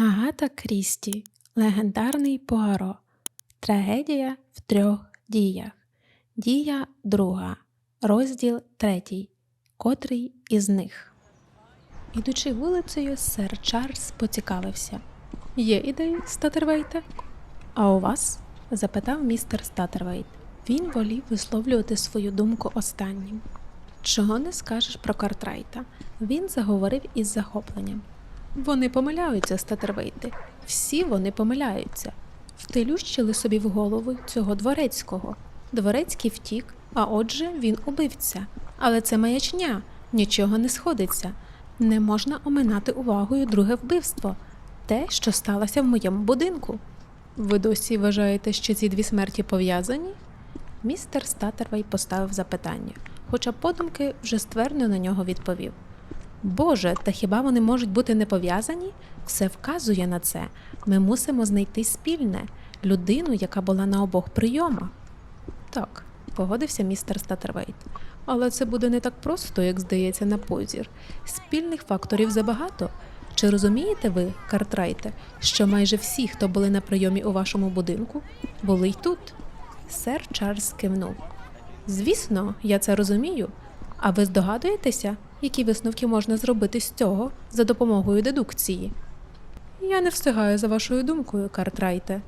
Агата Крісті. Легендарний Пуаро. Трагедія в трьох діях. Дія друга. Розділ третій. Котрий із них. Ідучи вулицею, сер Чарльз поцікавився. Є ідеї, Статервейте? А у вас? запитав містер Статервейт. Він волів висловлювати свою думку останнім. Чого не скажеш про Картрайта? Він заговорив із захопленням. Вони помиляються, статервейти. Всі вони помиляються. Втелющили собі в голову цього дворецького. Дворецький втік, а отже, він убивця. Але це маячня, нічого не сходиться. Не можна оминати увагою друге вбивство те, що сталося в моєму будинку. Ви досі вважаєте, що ці дві смерті пов'язані? Містер Статервей поставив запитання, хоча подумки вже ствердно на нього відповів. Боже, та хіба вони можуть бути не пов'язані? Все вказує на це. Ми мусимо знайти спільне людину, яка була на обох прийомах. Так, погодився містер Статервейт. Але це буде не так просто, як здається, на позір. Спільних факторів забагато. Чи розумієте ви, Картрайте, що майже всі, хто були на прийомі у вашому будинку, були й тут? Сер Чарльз кивнув. Звісно, я це розумію. А ви здогадуєтеся, які висновки можна зробити з цього за допомогою дедукції? Я не встигаю за вашою думкою, Картрайте.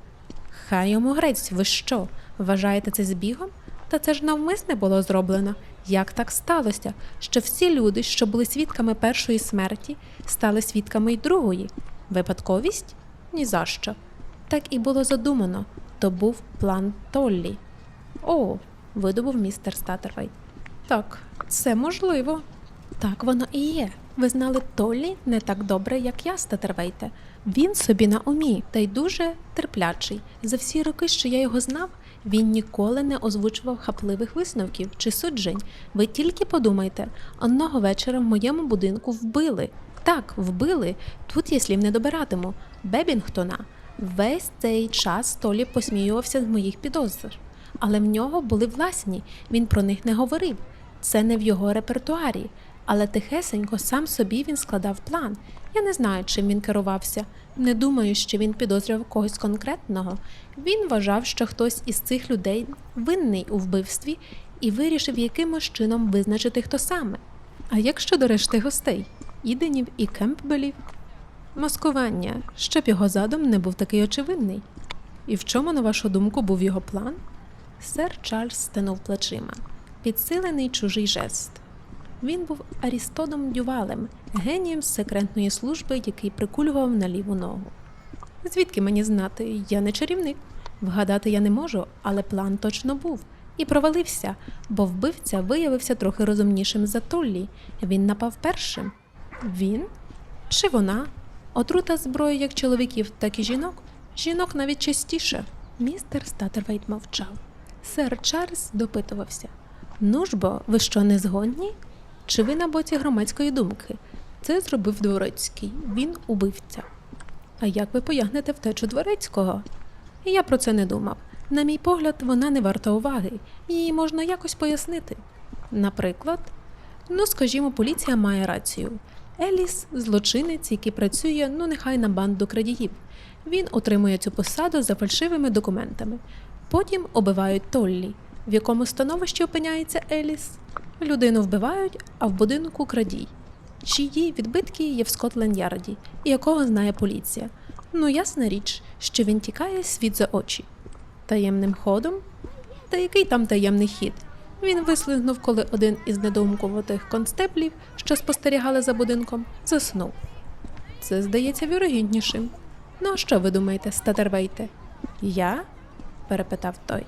Хай йому грець, ви що? Вважаєте це збігом? Та це ж навмисне було зроблено. Як так сталося, що всі люди, що були свідками першої смерті, стали свідками й другої? Випадковість? Ні за що. Так і було задумано. То був план Толлі. О, видобув містер Статервейт. Так, це можливо. Так воно і є. Ви знали Толлі не так добре, як я, Статервейте. Він собі на умі та й дуже терплячий. За всі роки, що я його знав, він ніколи не озвучував хапливих висновків чи суджень. Ви тільки подумайте, одного вечора в моєму будинку вбили. Так, вбили. Тут я слів не добиратиму. Бебінгтона. Весь цей час Толі посміювався з моїх підозр. Але в нього були власні, він про них не говорив. Це не в його репертуарі. Але тихесенько сам собі він складав план. Я не знаю, чим він керувався. Не думаю, що він підозрював когось конкретного. Він вважав, що хтось із цих людей винний у вбивстві і вирішив якимось чином визначити, хто саме. А як щодо решти гостей Іденів і Кемпбелів? Маскування, щоб його задум не був такий очевидний. І в чому, на вашу думку, був його план? Сер Чарльз стенув плечима, підсилений чужий жест. Він був Арістодом Дювалем, генієм секретної служби, який прикулював на ліву ногу. Звідки мені знати, я не чарівник. Вгадати я не можу, але план точно був і провалився, бо вбивця виявився трохи розумнішим за Толлі. Він напав першим. Він чи вона? Отрута зброї як чоловіків, так і жінок. Жінок навіть частіше. Містер Статервейт мовчав. Сер Чарльз допитувався. Ну ж бо, ви що, не згодні? Чи ви на боці громадської думки? Це зробив дворецький, він убивця. А як ви поягнете втечу дворецького? Я про це не думав. На мій погляд, вона не варта уваги, її можна якось пояснити. Наприклад, ну скажімо, поліція має рацію. Еліс злочинець, який працює, ну нехай на банду крадіїв. Він отримує цю посаду за фальшивими документами. Потім убивають Толлі. В якому становищі опиняється Еліс? Людину вбивають, а в будинку крадій. Чиї відбитки є в Скотленд-Ярді, і якого знає поліція. Ну, ясна річ, що він тікає світ за очі. Таємним ходом? Та який там таємний хід? Він вислизнув, коли один із недоумкуватих констеблів, що спостерігали за будинком, заснув. Це здається вірогіднішим. Ну, а що ви думаєте, Статервейте? Я? перепитав той.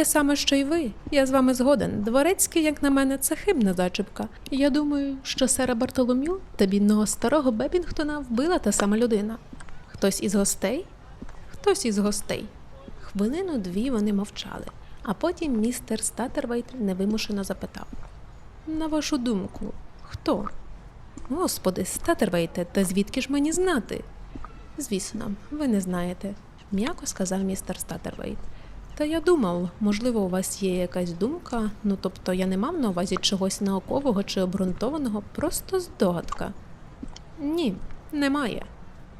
Те саме, що й ви. Я з вами згоден. Дворецький, як на мене, це хибна зачіпка. Я думаю, що сера Бартолом'ю та бідного старого Бебінгтона вбила та сама людина. Хтось із гостей? Хтось із гостей. Хвилину дві вони мовчали, а потім містер Статервейт невимушено запитав: На вашу думку, хто? Господи, Статервейте, та звідки ж мені знати? Звісно, ви не знаєте, м'яко сказав містер Статервейт. Та я думав, можливо, у вас є якась думка, ну тобто я не мав на увазі чогось наукового чи обґрунтованого, просто здогадка. Ні, немає.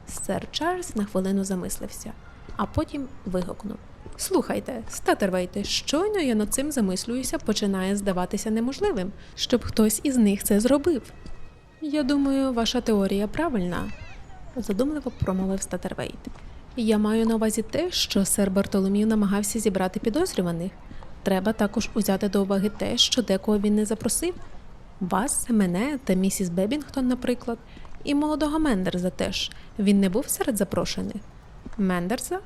Сер Чарльз на хвилину замислився, а потім вигукнув. Слухайте, Статервейте, щойно я над цим замислююся, починає здаватися неможливим, щоб хтось із них це зробив. Я думаю, ваша теорія правильна, задумливо промовив Статервейт. Я маю на увазі те, що сер Бартоломів намагався зібрати підозрюваних. Треба також узяти до уваги те, що декого він не запросив. Вас, мене та місіс Бебінгтон, наприклад, і молодого Мендерза теж. Він не був серед запрошених. Мендерза?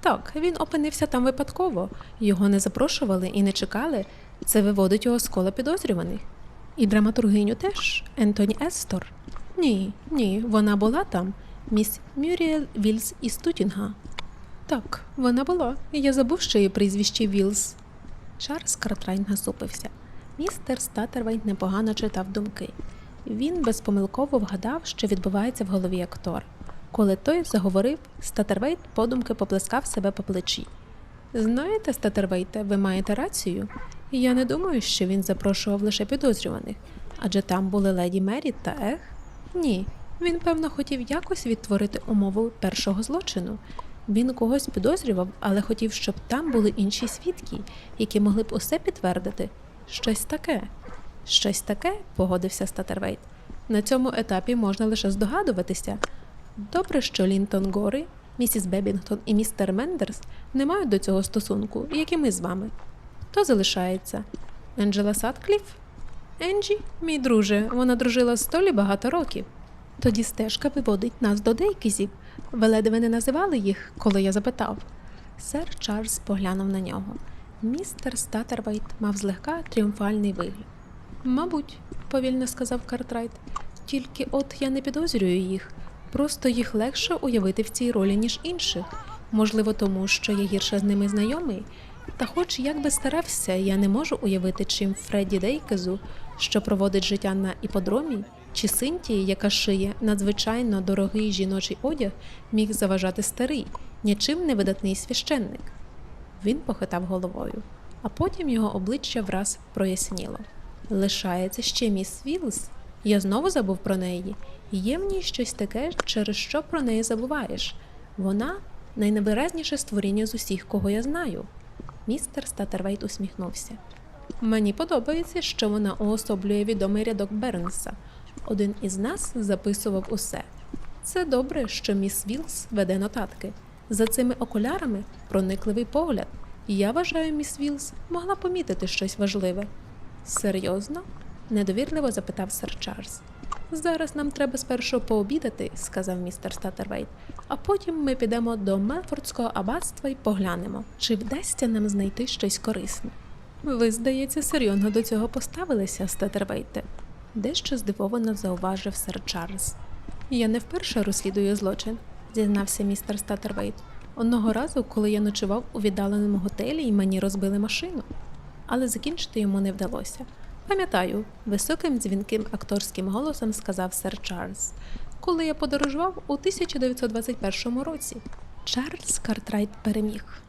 Так, він опинився там випадково. Його не запрошували і не чекали. Це виводить його з кола підозрюваних. І драматургиню теж Ентоні Естор. Ні, ні, вона була там. Міс Мюріел Вільс із Тутінга. Так, вона була. Я забув, що її прізвище Вілс. Чарльз Картрайн насупився. Містер Статервейт непогано читав думки. Він безпомилково вгадав, що відбувається в голові актора. Коли той заговорив, Статервейт подумки поплескав себе по плечі. Знаєте, Статервейте, ви маєте рацію. Я не думаю, що він запрошував лише підозрюваних, адже там були леді Мері та Ех. Ні, він, певно, хотів якось відтворити умову першого злочину. Він когось підозрював, але хотів, щоб там були інші свідки, які могли б усе підтвердити. Щось таке. Щось таке, погодився Статервейт. На цьому етапі можна лише здогадуватися. Добре, що Лінтон Гори, місіс Бебінгтон і містер Мендерс не мають до цього стосунку, як і ми з вами. Хто залишається? Енджела Садкліф? Енджі, мій друже, вона дружила з Толі багато років. Тоді стежка виводить нас до Дейкізів. Ви ледве не називали їх, коли я запитав. Сер Чарльз поглянув на нього. Містер Статервейт мав злегка тріумфальний вигляд. Мабуть, повільно сказав Картрайт. Тільки от я не підозрюю їх. Просто їх легше уявити в цій ролі, ніж інших. Можливо, тому що я гірше з ними знайомий. Та хоч як би старався, я не можу уявити, чим Фредді Дейкезу, що проводить життя на іподромі, чи Синтії, яка шиє надзвичайно дорогий жіночий одяг, міг заважати старий, нічим не видатний священник. Він похитав головою, а потім його обличчя враз проясніло. Лишається ще міс Вілс. Я знову забув про неї. Є в ній щось таке, через що про неї забуваєш. Вона найневиразніше створіння з усіх, кого я знаю. Містер Статервейт усміхнувся. Мені подобається, що вона уособлює відомий рядок Бернса. Один із нас записував усе. Це добре, що міс Вілс веде нотатки. За цими окулярами проникливий погляд. Я вважаю, міс Вілс могла помітити щось важливе. Серйозно? недовірливо запитав сер Чарльз. Зараз нам треба спершу пообідати, сказав містер Статервейт, а потім ми підемо до Мелфордського аббатства і поглянемо, чи вдасться нам знайти щось корисне. Ви, здається, серйозно до цього поставилися, Статервейте, дещо здивовано зауважив сер Чарльз. Я не вперше розслідую злочин, зізнався містер Статервейт. Одного разу, коли я ночував у віддаленому готелі і мені розбили машину, але закінчити йому не вдалося. Пам'ятаю, високим дзвінким акторським голосом сказав сер Чарльз, коли я подорожував у 1921 році. Чарльз Картрайт переміг.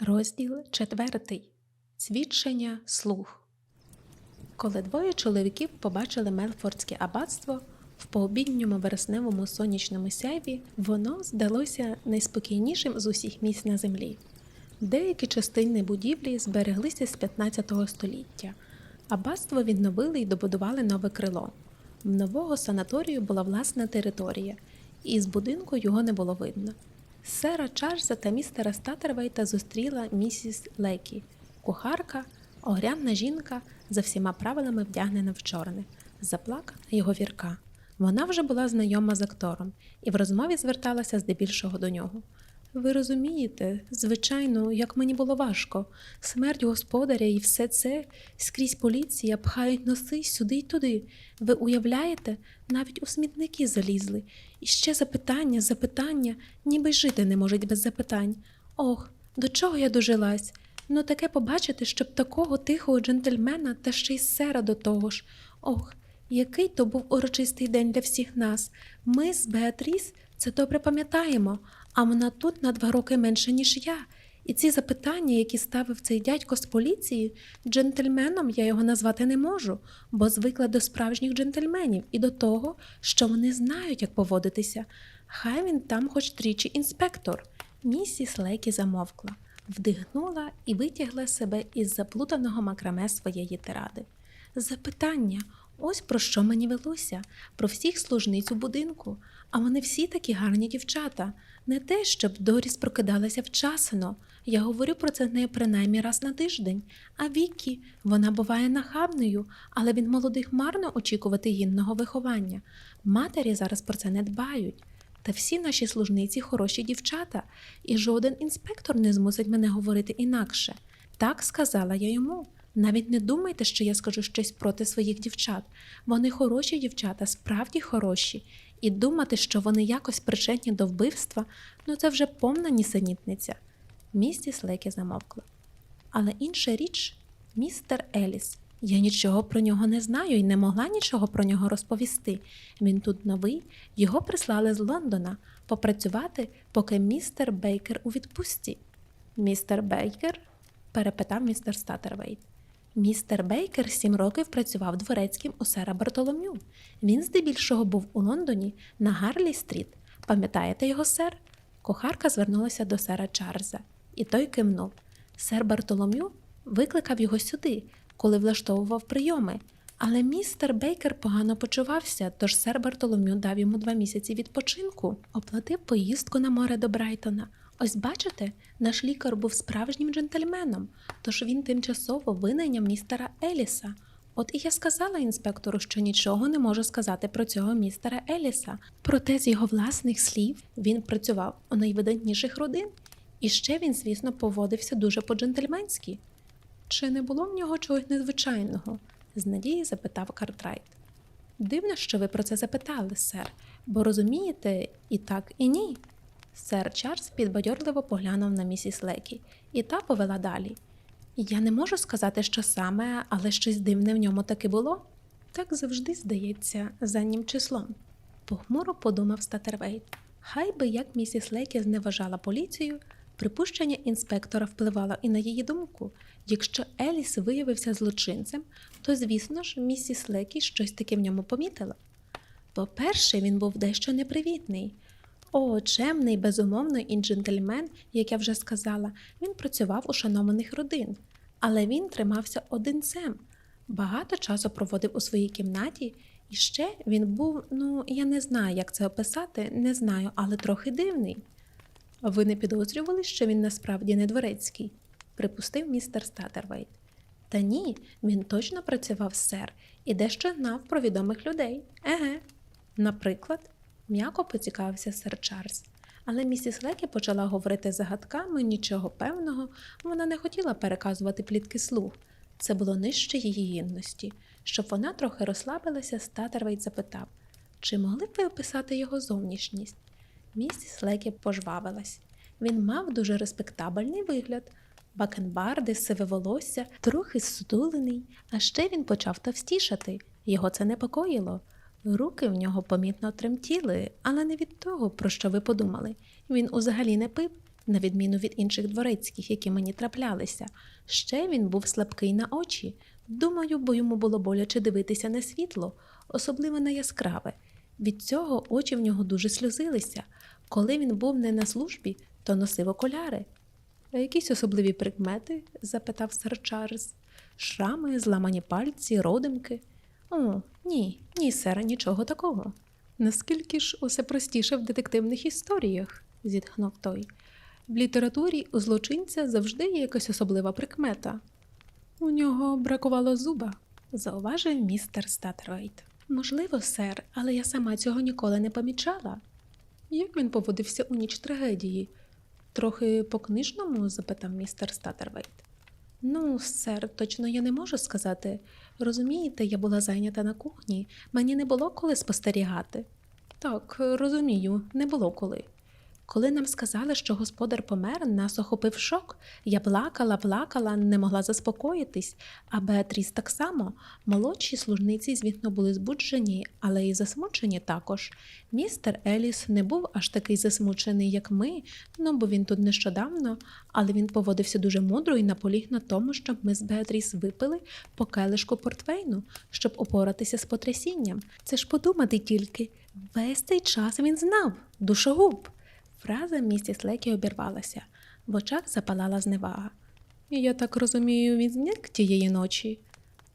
Розділ четвертий. Свідчення слух. Коли двоє чоловіків побачили Мелфордське аббатство в пообідньому вересневому сонячному сяйві, воно здалося найспокійнішим з усіх місць на землі. Деякі частини будівлі збереглися з 15 століття. Аббатство відновили і добудували нове крило. В нового санаторію була власна територія, і з будинку його не було видно. Сера Чарльза та містера Статервейта зустріла місіс Лекі, кухарка, огрянна жінка, за всіма правилами вдягнена в чорне, заплакана його вірка. Вона вже була знайома з актором і в розмові зверталася здебільшого до нього. Ви розумієте, звичайно, як мені було важко. Смерть господаря і все це скрізь поліція пхають носи сюди й туди. Ви уявляєте, навіть у смітники залізли. І ще запитання, запитання, ніби жити не можуть без запитань. Ох, до чого я дожилась? Ну таке побачити, щоб такого тихого джентльмена та ще й сера до того ж. Ох, який то був урочистий день для всіх нас. Ми з Беатріс це добре пам'ятаємо, а вона тут на два роки менше, ніж я. І ці запитання, які ставив цей дядько з поліції, джентльменом я його назвати не можу, бо звикла до справжніх джентльменів і до того, що вони знають, як поводитися. Хай він там хоч тричі інспектор. Місіс Лекі замовкла, вдихнула і витягла себе із заплутаного макраме своєї тиради. Запитання, ось про що мені велося, про всіх служниць у будинку, а вони всі такі гарні дівчата. Не те, щоб Доріс прокидалася вчасно. Я говорю про це не принаймні раз на тиждень. А Вікі, вона буває нахабною, але від молодих марно очікувати гідного виховання. Матері зараз про це не дбають. Та всі наші служниці хороші дівчата, і жоден інспектор не змусить мене говорити інакше. Так сказала я йому. Навіть не думайте, що я скажу щось проти своїх дівчат. Вони хороші дівчата, справді хороші, і думати, що вони якось причетні до вбивства, ну це вже повна нісенітниця. Місіс Лекі замовкла. Але інша річ, містер Еліс. Я нічого про нього не знаю і не могла нічого про нього розповісти. Він тут новий, його прислали з Лондона попрацювати, поки містер Бейкер у відпустці. Містер Бейкер? перепитав містер Статервейт. Містер Бейкер сім років працював дворецьким у сера Бартолом'ю. Він здебільшого був у Лондоні на Гарлі Стріт. Пам'ятаєте його, сер? Кохарка звернулася до сера Чарльза, і той кивнув. Сер Бартолом'ю викликав його сюди, коли влаштовував прийоми. Але містер Бейкер погано почувався, тож сер Бартолом'ю дав йому два місяці відпочинку, оплатив поїздку на море до Брайтона. Ось бачите, наш лікар був справжнім джентльменом, тож він тимчасово винайняв містера Еліса. От і я сказала інспектору, що нічого не можу сказати про цього містера Еліса. Проте з його власних слів він працював у найвидатніших родин, і ще він, звісно, поводився дуже по-джентльменськи. Чи не було в нього чогось незвичайного? з надією запитав Картрайт. Дивно, що ви про це запитали, сер, бо розумієте, і так, і ні. Сер Чарльз підбадьорливо поглянув на місіс Лекі, і та повела далі. Я не можу сказати, що саме, але щось дивне в ньому таки було. Так завжди здається, заднім числом. Похмуро подумав Статервейт. Хай би як місіс Лекі зневажала поліцію, припущення інспектора впливало і на її думку. Якщо Еліс виявився злочинцем, то, звісно ж, місіс Лекі щось таке в ньому помітила. По-перше, він був дещо непривітний. О, чемний, безумовно, і джентльмен, як я вже сказала, він працював у шанованих родин, але він тримався одинцем, багато часу проводив у своїй кімнаті, і ще він був, ну, я не знаю, як це описати, не знаю, але трохи дивний. Ви не підозрювали, що він насправді не дворецький? припустив містер Статервейт. Та ні, він точно працював сер і дещо знав про відомих людей. Еге. Наприклад, м'яко поцікавився сер Чарльз. Але місіс Лекі почала говорити загадками нічого певного, вона не хотіла переказувати плітки слух. Це було нижче її гідності. Щоб вона трохи розслабилася, Статервейт запитав, чи могли б ви описати його зовнішність? Місіс Лекі пожвавилась. Він мав дуже респектабельний вигляд, бакенбарди, сиве волосся, трохи сутулений, а ще він почав товстішати. Його це непокоїло. Руки в нього помітно тремтіли, але не від того, про що ви подумали. Він узагалі не пив, на відміну від інших дворецьких, які мені траплялися. Ще він був слабкий на очі. Думаю, бо йому було боляче дивитися на світло, особливо на яскраве. Від цього очі в нього дуже сльозилися. Коли він був не на службі, то носив окуляри. Якісь особливі прикмети? запитав сер Чарльз. Шрами, зламані пальці, родимки. О, ні, ні, сер, нічого такого. Наскільки ж усе простіше в детективних історіях, зітхнув той. В літературі у злочинця завжди є якась особлива прикмета. У нього бракувало зуба, зауважив містер Статервейт. Можливо, сер, але я сама цього ніколи не помічала. Як він поводився у ніч трагедії? Трохи по-книжному? запитав містер Статервейт. Ну, сер, точно я не можу сказати. Розумієте, я була зайнята на кухні, мені не було коли спостерігати. Так, розумію, не було коли. Коли нам сказали, що господар помер, нас охопив шок. Я плакала, плакала, не могла заспокоїтись, а Беатріс так само. Молодші служниці, звісно, були збуджені, але і засмучені також. Містер Еліс не був аж такий засмучений, як ми, ну бо він тут нещодавно, але він поводився дуже мудро і наполіг на тому, щоб ми з Беатріс випили по келишку портвейну, щоб опоратися з потрясінням. Це ж подумати тільки. Весь цей час він знав, душогуб. Фраза місіс Лекі обірвалася, в очах запалала зневага. Я так розумію, він зник тієї ночі.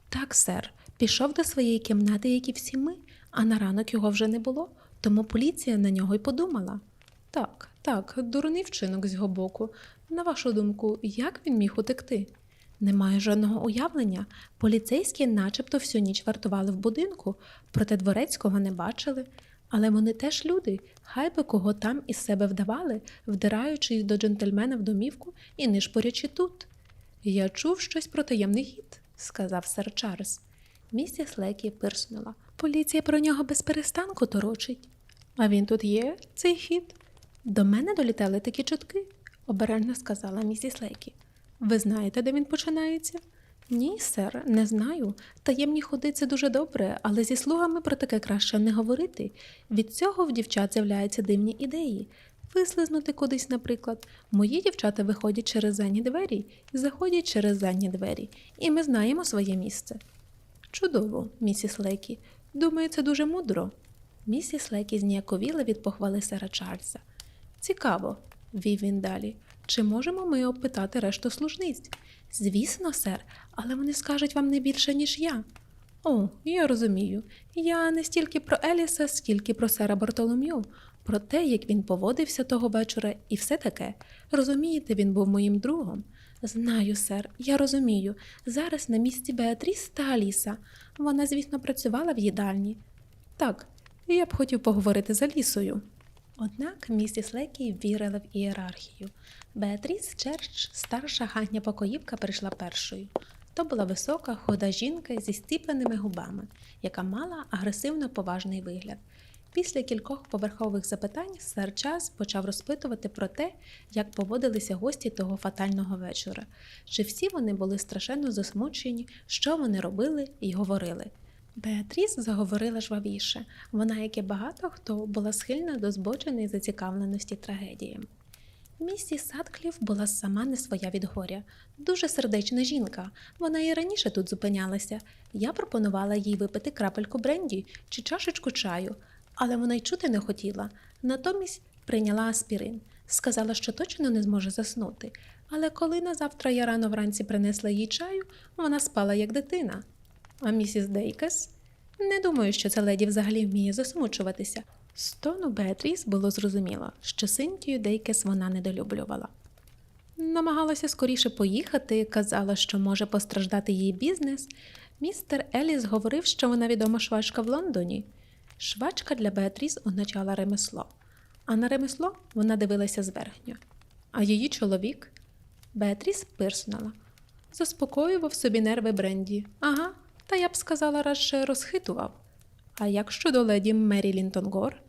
Так, сер, пішов до своєї кімнати, як і всі ми, а на ранок його вже не було, тому поліція на нього й подумала. Так, так, дурний вчинок з його боку. На вашу думку, як він міг утекти? Немає жодного уявлення. Поліцейські начебто всю ніч вартували в будинку, проте дворецького не бачили. Але вони теж люди, хай би кого там із себе вдавали, вдираючись до джентльмена в домівку і нишпорячи тут. Я чув щось про таємний хід, сказав сер Чарльз. Місіс Лекі пирснула. Поліція про нього без перестанку торочить. А він тут є, цей хід? До мене долітали такі чутки, обережно сказала місіс Лекі. Ви знаєте, де він починається? Ні, сер, не знаю. Таємні ходи це дуже добре, але зі слугами про таке краще не говорити. Від цього в дівчат з'являються дивні ідеї. Вислизнути кудись, наприклад. Мої дівчата виходять через задні двері і заходять через задні двері, і ми знаємо своє місце. Чудово, місіс Лекі. Думаю, це дуже мудро. Місіс Лекі зніяковіла від похвали сера Чарльза. Цікаво, вів він далі. Чи можемо ми опитати решту служниць? Звісно, сер, але вони скажуть вам не більше, ніж я. О, я розумію. Я не стільки про Еліса, скільки про сера Бартолом'ю, про те, як він поводився того вечора, і все таке. Розумієте, він був моїм другом. Знаю, сер, я розумію. Зараз на місці Беатріс та Аліса. Вона, звісно, працювала в їдальні. Так, я б хотів поговорити з Алісою. Однак місіс Лекі вірила в ієрархію. Беатріс Черч, старша хатня покоївка, прийшла першою. То була висока, худа жінка зі стіпленими губами, яка мала агресивно поважний вигляд. Після кількох поверхових запитань сер Час почав розпитувати про те, як поводилися гості того фатального вечора, чи всі вони були страшенно засмучені, що вони робили і говорили. Беатріс заговорила жвавіше. Вона, як і багато хто, була схильна до збоченої зацікавленості трагедіями. Місіс Садкліф була сама не своя від горя, дуже сердечна жінка. Вона і раніше тут зупинялася. Я пропонувала їй випити крапельку бренді чи чашечку чаю, але вона й чути не хотіла. Натомість прийняла аспірин, сказала, що точно не зможе заснути. Але коли на завтра я рано вранці принесла їй чаю, вона спала як дитина. А місіс Дейкес? Не думаю, що ця леді взагалі вміє засмучуватися. З тону Беатріс було зрозуміло, що Синтію Дейкес вона недолюблювала. Намагалася скоріше поїхати, казала, що може постраждати її бізнес. Містер Еліс говорив, що вона відома швачка в Лондоні. Швачка для Беатріс означала ремесло, а на ремесло вона дивилася зверхньо. А її чоловік Беатріс пирснула. Заспокоював собі нерви Бренді. Ага, та я б сказала, радше розхитував. А як щодо леді Мері Лінтонгор?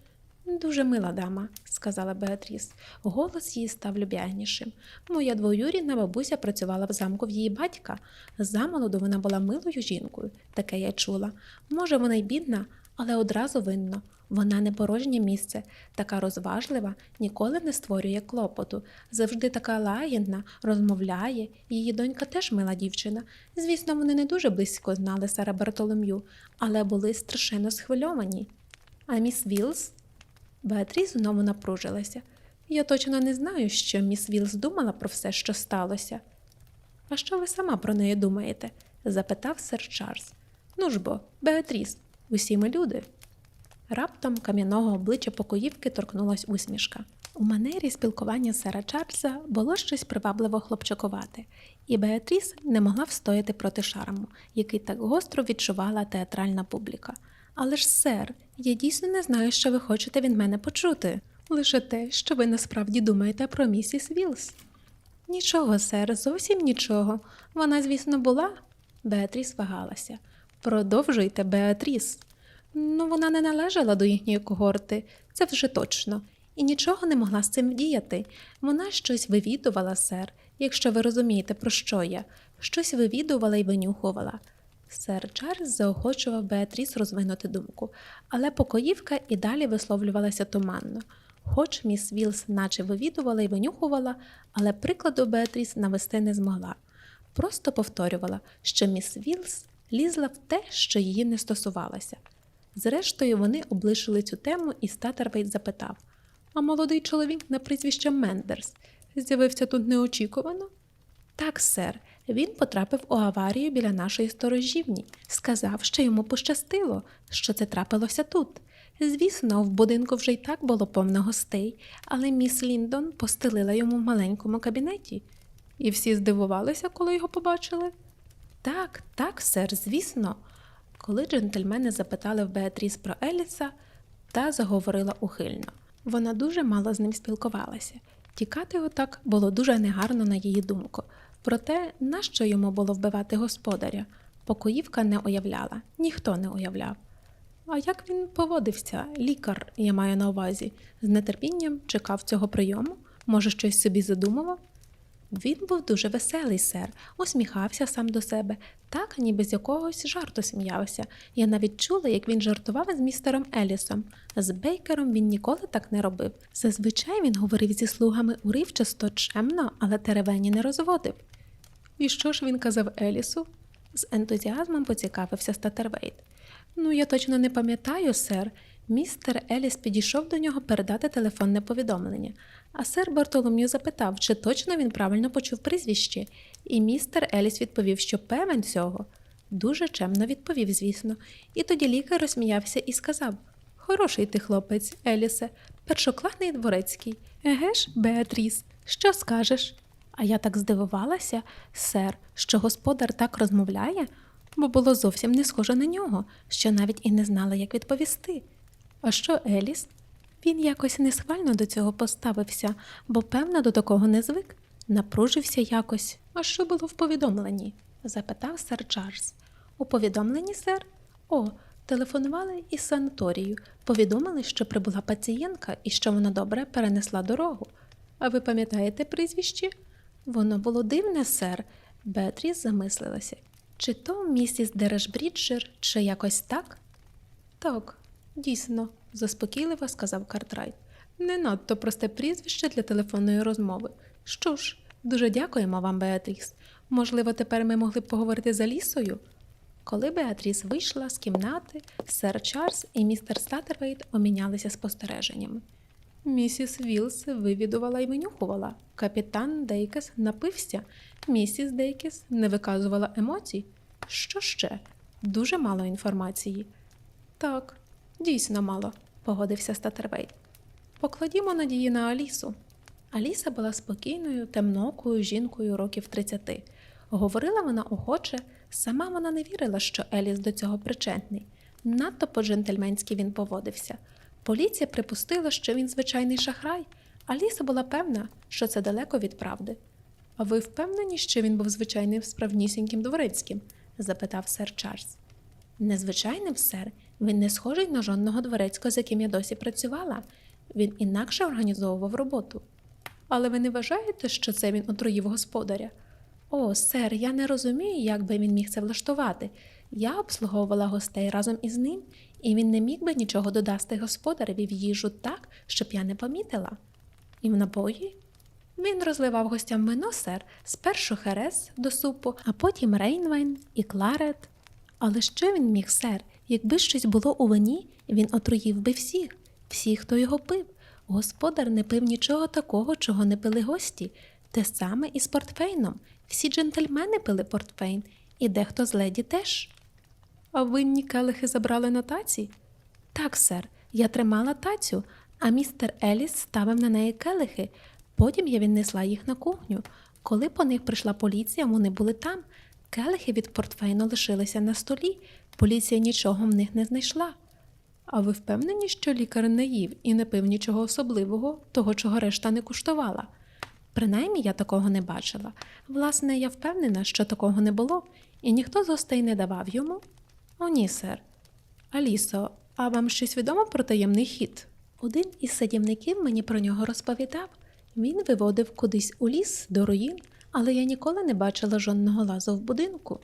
Дуже мила дама, сказала Беатріс. Голос її став люб'янішим. Моя двоюрідна бабуся працювала в замку в її батька. Замолоду вона була милою жінкою, таке я чула. Може, вона й бідна, але одразу винно. Вона не порожнє місце, така розважлива, ніколи не створює клопоту, завжди така лагідна, розмовляє. Її донька теж мила дівчина. Звісно, вони не дуже близько знали Сара Бартолом'ю, але були страшенно схвильовані. А міс Вілс? Беатріс знову напружилася. Я точно не знаю, що міс Вілс думала про все, що сталося. А що ви сама про неї думаєте? запитав сер Чарльз. Ну ж бо, Беатріс, усі ми люди. Раптом кам'яного обличчя покоївки торкнулась усмішка. У манері спілкування сера Чарльза було щось привабливо хлопчакувате, і Беатріс не могла встояти проти шарму, який так гостро відчувала театральна публіка. Але ж, сер, я дійсно не знаю, що ви хочете від мене почути. Лише те, що ви насправді думаєте про місіс Вілс. Нічого, сер, зовсім нічого. Вона, звісно, була. Беатріс вагалася. Продовжуйте, Беатріс. Ну, вона не належала до їхньої когорти, це вже точно, і нічого не могла з цим вдіяти. Вона щось вивідувала, сер, якщо ви розумієте, про що я, щось вивідувала і винюхувала. Сер Чарльз заохочував Беатріс розвинути думку, але покоївка і далі висловлювалася туманно. Хоч міс Вілс наче вивідувала і винюхувала, але прикладу Беатріс навести не змогла. Просто повторювала, що міс Вілс лізла в те, що її не стосувалося. Зрештою, вони облишили цю тему, і Статервейт запитав: А молодий чоловік на прізвище Мендерс з'явився тут неочікувано? Так, сер, він потрапив у аварію біля нашої сторожівні. Сказав, що йому пощастило, що це трапилося тут. Звісно, в будинку вже й так було повно гостей, але міс Ліндон постелила йому в маленькому кабінеті. І всі здивувалися, коли його побачили. Так, так, сер, звісно. Коли джентльмени запитали в Беатріс про Еліса, та заговорила ухильно. Вона дуже мало з ним спілкувалася. Тікати отак було дуже негарно на її думку. Проте, нащо йому було вбивати господаря? Покоївка не уявляла, ніхто не уявляв. А як він поводився, лікар, я маю на увазі, з нетерпінням чекав цього прийому, може, щось собі задумував? Він був дуже веселий, сер, усміхався сам до себе, так ніби з якогось жарту сміявся. Я навіть чула, як він жартував з містером Елісом. З Бейкером він ніколи так не робив. Зазвичай він говорив зі слугами уривчасто, чемно, але теревені не розводив. І що ж він казав Елісу? з ентузіазмом поцікавився Статервейт. Ну, я точно не пам'ятаю, сер. Містер Еліс підійшов до нього передати телефонне повідомлення, а сер Бартолом'ю запитав, чи точно він правильно почув прізвище, і містер Еліс відповів, що певен цього. Дуже чемно відповів, звісно, і тоді лікар розсміявся і сказав: Хороший ти хлопець, Елісе, першокласний дворецький. Еге ж, Беатріс, що скажеш? А я так здивувалася, сер, що господар так розмовляє, бо було зовсім не схоже на нього, що навіть і не знала, як відповісти. А що Еліс? Він якось несхвально до цього поставився, бо, певно, до такого не звик. Напружився якось. А що було в повідомленні? запитав сер Чарльз. У повідомленні, сер? О, телефонували із санаторію, повідомили, що прибула пацієнтка і що вона добре перенесла дорогу. А ви пам'ятаєте прізвище? Воно було дивне, сер. Беатріс замислилася. Чи то місіс Дерешбріджер, чи якось так? Так, дійсно, заспокійливо сказав Картрайт. Не надто просте прізвище для телефонної розмови. Що ж, дуже дякуємо вам, Беатріс. Можливо, тепер ми могли б поговорити за лісою? Коли Беатріс вийшла з кімнати, сер Чарльз і містер Статервейт обмінялися спостереженнями. Місіс Вілс вивідувала і винюхувала. Капітан Дейкес напився. Місіс Дейкес не виказувала емоцій. Що ще? Дуже мало інформації. Так, дійсно мало, погодився Статервейт. Покладімо надії на Алісу. Аліса була спокійною, темнокою жінкою років 30. Говорила вона охоче, сама вона не вірила, що Еліс до цього причетний. Надто по-джентльменськи він поводився. Поліція припустила, що він звичайний шахрай, Аліса була певна, що це далеко від правди. А ви впевнені, що він був звичайним справнісіньким дворецьким? запитав сер Чарльз. Незвичайним, сер, він не схожий на жодного дворецького, з яким я досі працювала. Він інакше організовував роботу. Але ви не вважаєте, що це він отруїв господаря? О, сер, я не розумію, як би він міг це влаштувати. Я обслуговувала гостей разом із ним, і він не міг би нічого додасти господареві в їжу так, щоб я не помітила. І в набої? Він розливав гостям вино, сер, спершу херес до супу, а потім рейнвайн і кларет. Але що він міг, сер? Якби щось було у вині, він отруїв би всіх, всіх, хто його пив. Господар не пив нічого такого, чого не пили гості. Те саме і з портфейном. Всі джентльмени пили портфейн, і дехто з леді теж. А винні келихи забрали на таці? Так, сер, я тримала тацю, а містер Еліс ставив на неї келихи. Потім я віднесла їх на кухню. Коли по них прийшла поліція, вони були там. Келихи від портфейну лишилися на столі. Поліція нічого в них не знайшла. А ви впевнені, що лікар не їв і не пив нічого особливого, того, чого решта не куштувала? Принаймні я такого не бачила. Власне, я впевнена, що такого не було, і ніхто з гостей не давав йому. О, ні, сер. Алісо, а вам щось відомо про таємний хід? Один із садівників мені про нього розповідав. Він виводив кудись у ліс до руїн, але я ніколи не бачила жодного лазу в будинку.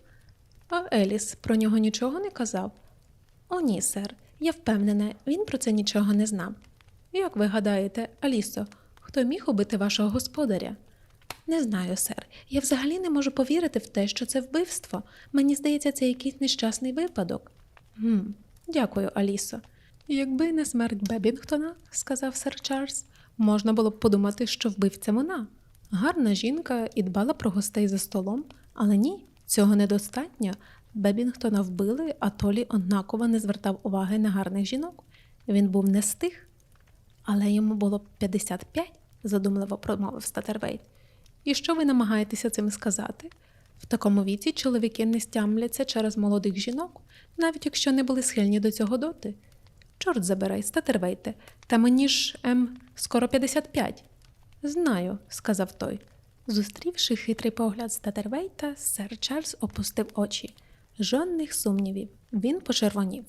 А Еліс про нього нічого не казав? О, ні, сер. Я впевнена, він про це нічого не знав. Як ви гадаєте, Алісо, хто міг убити вашого господаря? Не знаю, сер. Я взагалі не можу повірити в те, що це вбивство. Мені здається, це якийсь нещасний випадок. Гм, Дякую, Алісо. Якби не смерть Бебінгтона, сказав сер Чарльз, можна було б подумати, що вбивця вона. Гарна жінка і дбала про гостей за столом, але ні, цього недостатньо. Бебінгтона вбили, а Толі однаково не звертав уваги на гарних жінок. Він був не з тих. Але йому було 55, задумливо промовив Статервейт. І що ви намагаєтеся цим сказати? В такому віці чоловіки не стямляться через молодих жінок, навіть якщо не були схильні до цього доти. Чорт забирай, Статервейте, та мені ж ем, скоро 55. Знаю, сказав той. Зустрівши хитрий погляд Статервейта, сер Чарльз опустив очі. Жодних сумнівів. Він почервонів.